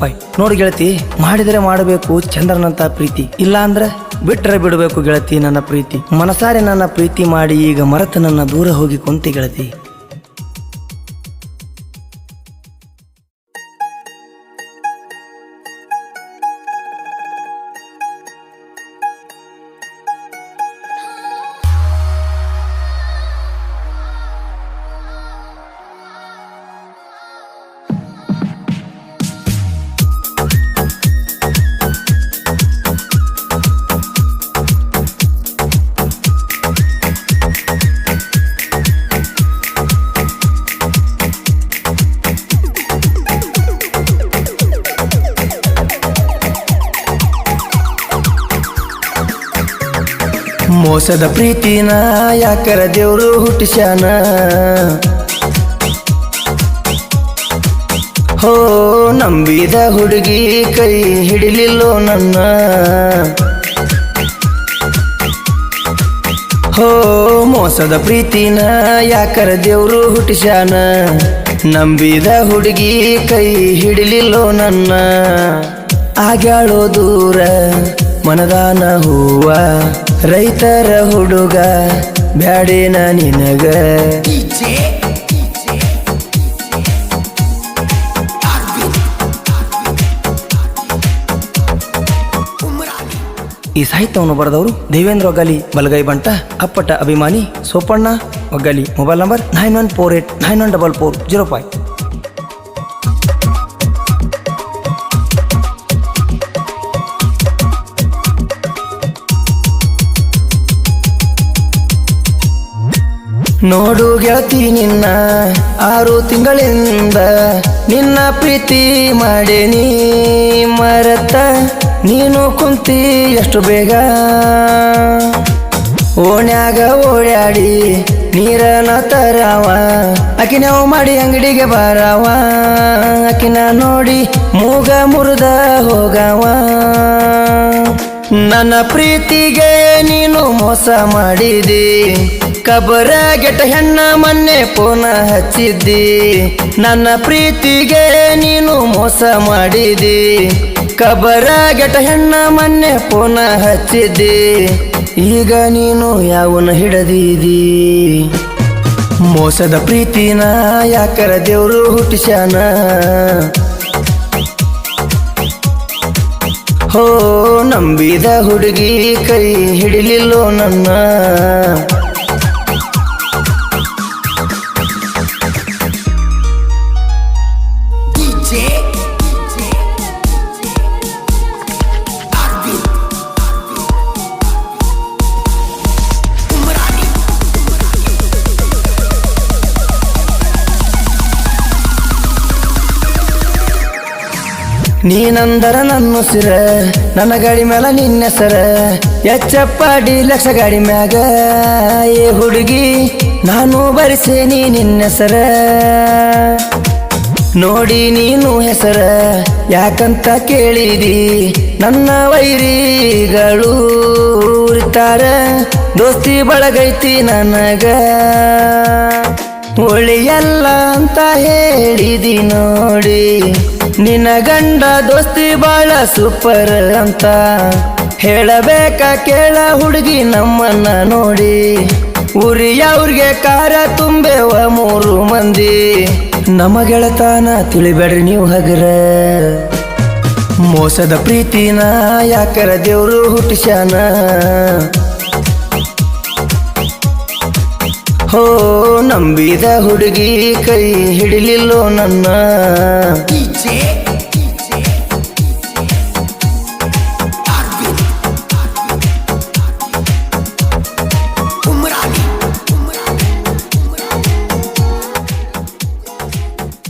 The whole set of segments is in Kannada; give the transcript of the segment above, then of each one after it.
ಪೈ. ನೋಡಿ ಗೆಳತಿ, ಮಾಡಿದರೆ ಮಾಡಬೇಕು, ಚಂದ್ರನಂತ ಪ್ರೀತಿ. ಇಲ್ಲ ಅಂದ್ರೆ ಬಿಟ್ರೆ ಬಿಡಬೇಕು ಗೆಳತಿ ನನ್ನ ಪ್ರೀತಿ. ಮನಸಾರೆ ನನ್ನ ಪ್ರೀತಿ ಮಾಡಿ ಈಗ ಮರೆತು ನನ್ನ ದೂರ ಹೋಗಿ ಕುಂತಿ ಗೆಳತಿ. ಮೋಸದ ಪ್ರೀತಿನ ಯಾಕರ ದೇವರು ಹುಟ್ಟಿಸ್ಯಾನ? ಹೋ, ನಂಬಿದ ಹುಡುಗಿ ಕೈ ಹಿಡಿಲಿಲ್ಲೋ ನನ್ನ? ಹೋ, ಮೋಸದ ಪ್ರೀತಿನ ಯಾಕರ ದೇವರು ಹುಟ್ಟಿಸ್ಯಾನ? ನಂಬಿದ ಹುಡುಗಿ ಕೈ ಹಿಡಿಲಿಲ್ಲೋ ನನ್ನ? ಆಗ್ಯಾಳೋ ದೂರ? ಮನದಾನ ಹೂವ, ರೈತರ ಹುಡುಗ, ಬ್ಯಾಡೇನ ನಿನಗ. ಈ ಸಾಹಿತ್ಯವನ್ನು ಬರೆದವರು ದೇವೇಂದ್ರ ಒಗ್ಗಲಿ, ಬಲಗೈ ಬಂಟ, ಅಪ್ಪಟ ಅಭಿಮಾನಿ Sopanna ಒಗ್ಗಲಿ. Mobile number nine one four eight nine one double four zero five. ನೋಡು ಗೆಳತಿ ನಿನ್ನ ಆರು ತಿಂಗಳಿಂದ ನಿನ್ನ ಪ್ರೀತಿ ಮಾಡೇನಿ ಮರತ ನೀನು ಕುಂತಿ ಎಷ್ಟು ಬೇಗ. ಓಣ್ಯಾಗ ಓಡ್ಯಾಡಿ ನೀರನ ತರವ. ಅಕಿನವು ಮಾಡಿ ಅಂಗಡಿಗೆ ಬರವ. ಅಕಿನ ನೋಡಿ ಮೂಗ ಮುರಿದ ಹೋಗವ. ನನ್ನ ಪ್ರೀತಿಗೆ ನೀನು ಮೋಸ ಮಾಡಿದಿ. ಕಬರ ಗೆಟ ಹೆಣ್ಣ ಮೊನ್ನೆ ಪೋನ ಹಚ್ಚಿದ್ದಿ. ನನ್ನ ಪ್ರೀತಿಗೆ ನೀನು ಮೋಸ ಮಾಡಿದಿ. ಕಬರ ಗೆಟ ಹೆಣ್ಣ ಮೊನ್ನೆ ಪೋನ ಹಚ್ಚಿದ್ದಿ. ಈಗ ನೀನು ಯಾವನ ಹಿಡದಿದಿ? ಮೋಸದ ಪ್ರೀತಿನ ಯಾಕರ ದೇವರು ಹುಟ್ಟಿಸ್ಯಾನ? ಹೋ ನಂಬಿದ ಹುಡುಗಿ ಕೈ ಹಿಡಿಲಿಲ್ಲೋ ನನ್ನ. ನೀನಂದರ ನನ್ನ ಸಿರ, ನನ್ನ ಗಾಡಿ ಮ್ಯಾಲ ನಿನ್ನ ಹೆಸರ. ಎಚ್ಚಪ್ಪ ಡಿ ಲಕ್ಷ ಗಾಡಿ ಮ್ಯಾಗ. ಏ ಹುಡುಗಿ, ನಾನು ಬರಿಸೇನಿ ನಿನ್ನ ಹೆಸರ. ನೋಡಿ ನೀನು ಹೆಸರ, ಯಾಕಂತ ಕೇಳಿದಿ ನನ್ನ ವೈರಿಗಳು. ಉರಿತಾರ, ದೋಸ್ತಿ ಬಳಗೈತಿ ನನಗ. ಒಳಿಯಲ್ಲ ಅಂತ ಹೇಳಿದಿ ನೋಡಿ. ನಿನ್ನ ಗಂಡ ದೋಸ್ತಿ ಬಾಳ ಸೂಪರ್ ಅಂತ ಹೇಳಬೇಕ ಕೇಳ ಹುಡುಗಿ ನಮ್ಮನ್ನ ನೋಡಿ. ಉರಿಯವ್ರಿಗೆ ಕಾರ ತುಂಬೆವ ಮೂರು ಮಂದಿ. ನಮ್ಮ ಗೆಳತಾನ ತಿಳಿಬೇಡ್ರಿ ನೀವು ಹಗರ. ಮೋಸದ ಪ್ರೀತಿನ ಯಾಕರ ದೇವ್ರು ಹುಟ್ಟಿಸ್ಯಾನ? ಹೋ ನಂಬಿದ ಹುಡುಗಿ ಕೈ ಹಿಡಿಲಿಲ್ಲೋ ನನ್ನ.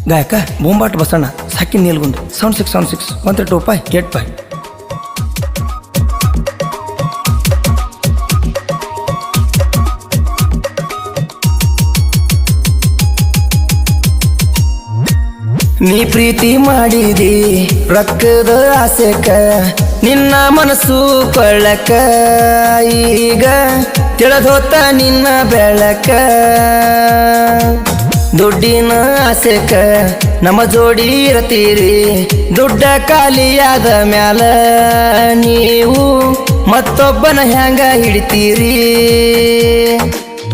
ಗಾಯಕ ಬೊಂಬಾಟ್ ಬಸಣ್ಣ ಸಾಕಿ Neelgund seven six seven six one three two five eight five ನೀ ಪ್ರೀತಿ ಮಾಡಿದಿ ರೊಕ್ಕದ ಆಸೆಕ, ನಿನ್ನ ಮನಸ್ಸು ಕೊಳ್ಳಕ ಈಗ ತಿಳಿದೋತ ನಿನ್ನ ಬೆಳಕ. ದುಡ್ಡಿನ ಆಸೆಕ ನಮ್ಮ ಜೋಡಿ ಇರತೀರಿ, ದುಡ್ಡ ಖಾಲಿಯಾದ ಮ್ಯಾಲ. ನೀವು ಮತ್ತೊಬ್ಬನ ಹೆಂಗ ಹಿಡಿತೀರಿ?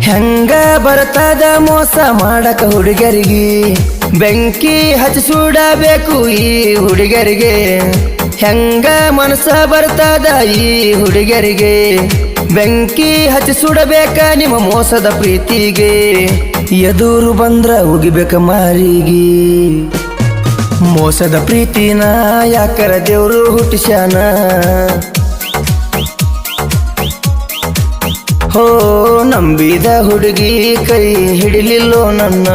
ಹೆಂಗ ಬರ್ತದ ಮೋಸ ಮಾಡಕ ಹುಡುಗರಿಗೆ? ಬೆಂಕಿ ಹಚ್ಚಿ ಸುಡಬೇಕು ಈ ಹುಡುಗರಿಗೆ. ಹೆಂಗ ಮನಸ ಬರ್ತದ ಈ ಹುಡುಗರಿಗೆ. ಬೆಂಕಿ ಹಚ್ಚಿ ಸುಡಬೇಕ ನಿಮ್ಮ ಮೋಸದ ಪ್ರೀತಿಗೆ. ಎದುರು ಬಂದ್ರ ಉಗಿಬೇಕ ಮಾರಿಗೆ. ಮೋಸದ ಪ್ರೀತಿನ ಯಾಕರ ದೇವರು ಹುಟ್ಟಿಸ್ಯಾನ. ಹೋ, ನಂಬಿದ ಹುಡುಗಿ ಕೈ ಹಿಡಿಲಿಲ್ಲೋ ನನ್ನ.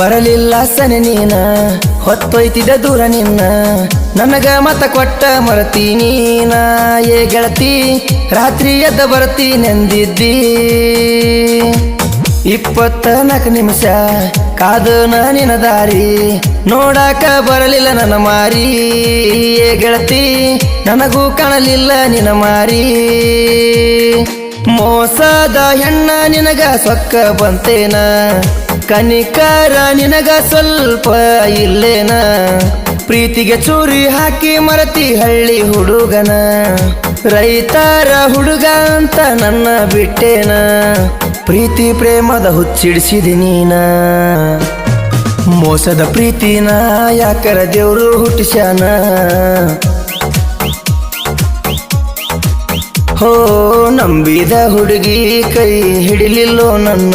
ಬರಲಿಲ್ಲ ಸನೆ ನೀನ ಹೊತ್ತೊಯ್ತಿದ ದೂರ ನಿನ್ನ. ನನಗ ಮತ ಕೊಟ್ಟ ಮರತಿ ನೀನ. ಏ ಗೆಳತಿ, ರಾತ್ರಿ ಎದ್ದ ಬರ್ತೀನೆಂದಿದ್ದಿ ಇಪ್ಪತ್ತ ನಾಲ್ಕು ನಿಮಿಷ, ಕಾದು ನಿನ್ನ ದಾರಿ. ನೋಡಾಕ ಬರಲಿಲ್ಲ ನನ್ನ ಮಾರಿ. ಏ ಗೆಳತಿ, ನನಗೂ ಕಾಣಲಿಲ್ಲ ನಿನ ಮಾರಿ. ಮೋಸದ ಹೆಣ್ಣ ನಿನಗ ಸೊಕ್ಕ ಬಂತೇನ. ಕನಿಕಾರ, ನಿನಗ ಸ್ವಲ್ಪ ಇಲ್ಲೇನ? ಪ್ರೀತಿಗೆ ಚೂರಿ ಹಾಕಿ ಮರತಿ ಹಳ್ಳಿ ಹುಡುಗನ. ರೈತರ ಹುಡುಗ ಅಂತ ನನ್ನ ಬಿಟ್ಟೇನ? ಪ್ರೀತಿ ಪ್ರೇಮದ ಹುಚ್ಚಿಡಿಸಿದೆ ನೀನ? ಮೋಸದ ಪ್ರೀತಿನ ಯಾಕರ ದೇವರು ಹುಟ್ಟಿಸ್ಯಾನ? ಹೋ ನಂಬಿದ ಹುಡುಗಿ ಕೈ ಹಿಡಿಲಿಲ್ಲೋ ನನ್ನ.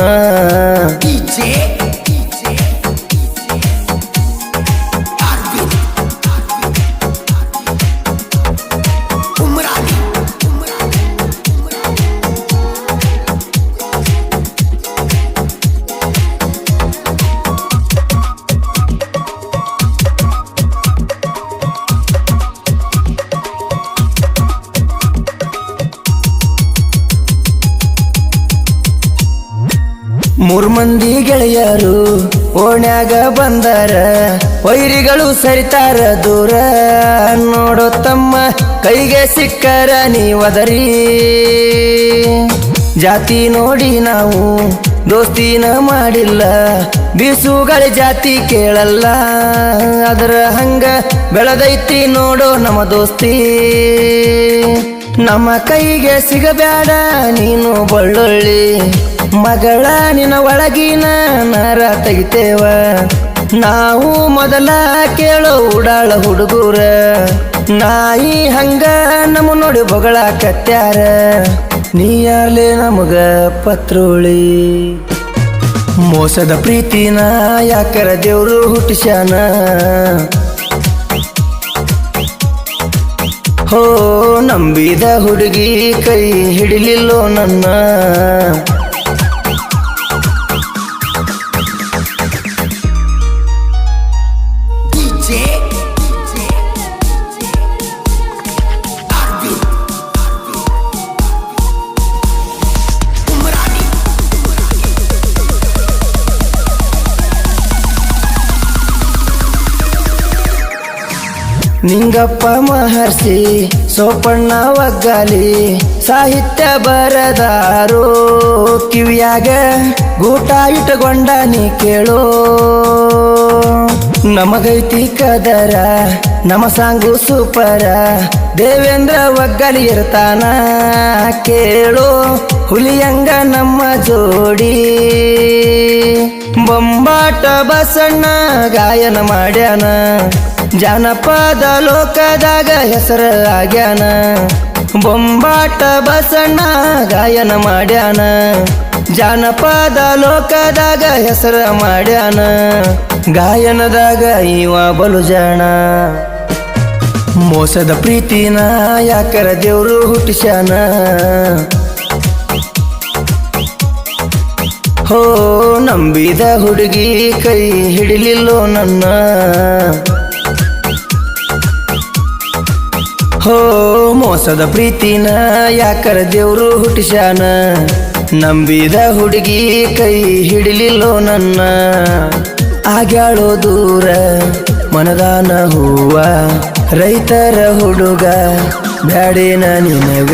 ಮೂರ್ ಮಂದಿ ಗೆಳೆಯರು ಓಣ್ಯಾಗ ಬಂದಾರ. ವೈರಿಗಳು ಸರಿತಾರ ದೂರ. ನೋಡೋ ತಮ್ಮ ಕೈಗೆ ಸಿಕ್ಕರ ನೀವದರಿ ಜಾತಿ ನೋಡಿ ನಾವು ದೋಸ್ತಿನ ಮಾಡಿಲ್ಲ. ಬೀಸುಗಳ ಜಾತಿ ಕೇಳಲ್ಲ. ಅದರ ಹಂಗ ಬೆಳದೈತಿ ನೋಡೋ ನಮ್ಮ ದೋಸ್ತಿ. ನಮ್ಮ ಕೈಗೆ ಸಿಗಬೇಡ ನೀನು ಬಳ್ಳುಳ್ಳಿ. ಮಗಳ ನಿನ್ನ ಒಳಗಿನ ನರ ತೆಗಿತೇವ. ನಾವು ಮೊದಲ ಕೇಳೋ ಉಡಾಳ ಹುಡುಗೂರ. ನಾಯಿ ಹಂಗ ನಮ್ಮ ನೋಡಿ ಬೊಗಳ ಕತ್ಯಾರ ನೀಯಾಲೆ ನಮಗ ಪತ್ರೋಳಿ. ಮೋಸದ ಪ್ರೀತಿನ ಯಾಕರ ದೇವ್ರು ಹುಟ್ಟಿಸ್ಯಾನ. ಹೋ, ನಂಬಿದ ಹುಡುಗಿ ಕೈ ಹಿಡಿಲಿಲ್ಲೋ ನನ್ನ. ನಿಂಗಪ್ಪ ಮಹರ್ಷಿ, ಸೋಪಣ್ಣ ಒಗ್ಗಾಲಿ, ಸಾಹಿತ್ಯ ಬರದಾರೋ, ಕಿವಿಯಾಗ ಗೂಟ ಇಟ್ಟುಕೊಂಡ ನೀ ಕೇಳೋ. ನಮಗೈತಿ ಕದರ ನಮ ಸಾಂಗು ಸೂಪರ, ದೇವೇಂದ್ರ ಒಗ್ಗಲಿ ಇರ್ತಾನ ಕೇಳೋ. ಹುಲಿಯಂಗ ನಮ್ಮ ಜೋಡಿ, ಬೊಂಬಾಟ ಬಸಣ್ಣ ಗಾಯನ ಮಾಡ್ಯಾನ. ಜಾನಪದ ಲೋಕದಾಗ ಹೆಸರ ಆಗ್ಯಾನ ಬೊಂಬಾಟ ಬಸಣ್ಣ ಗಾಯನ ಮಾಡ್ಯಾನ. ಜಾನಪದ ಲೋಕದಾಗ ಹೆಸರ ಮಾಡ್ಯಾನ. ಗಾಯನದಾಗ ಇವ ಬಲು ಜಾಣ ಮೋಸದ ಪ್ರೀತಿನ ಯಾಕರ ದೇವರು ಹುಟ್ಟಿಸ್ಯಾನ. ಹೋ, ನಂಬಿದ ಹುಡುಗಿ ಕೈ ಹಿಡಿಲಿಲ್ಲೋ ನನ್ನ. ಹೋ, ಮೋಸದ ಪ್ರೀತಿನ ಯಾಕರ ದೇವ್ರು ಹುಟ್ಟಿಸ್ಯಾನ? ನಂಬಿದ ಹುಡುಗಿ ಕೈ ಹಿಡಿಲಿಲ್ಲೋ ನನ್ನ? ಆಗ್ಯಾಳೋ ದೂರ ಮನದಾನ ಹೂವ ರೈತರ ಹುಡುಗ ಬ್ಯಾಡೇನ ನಿನಗ?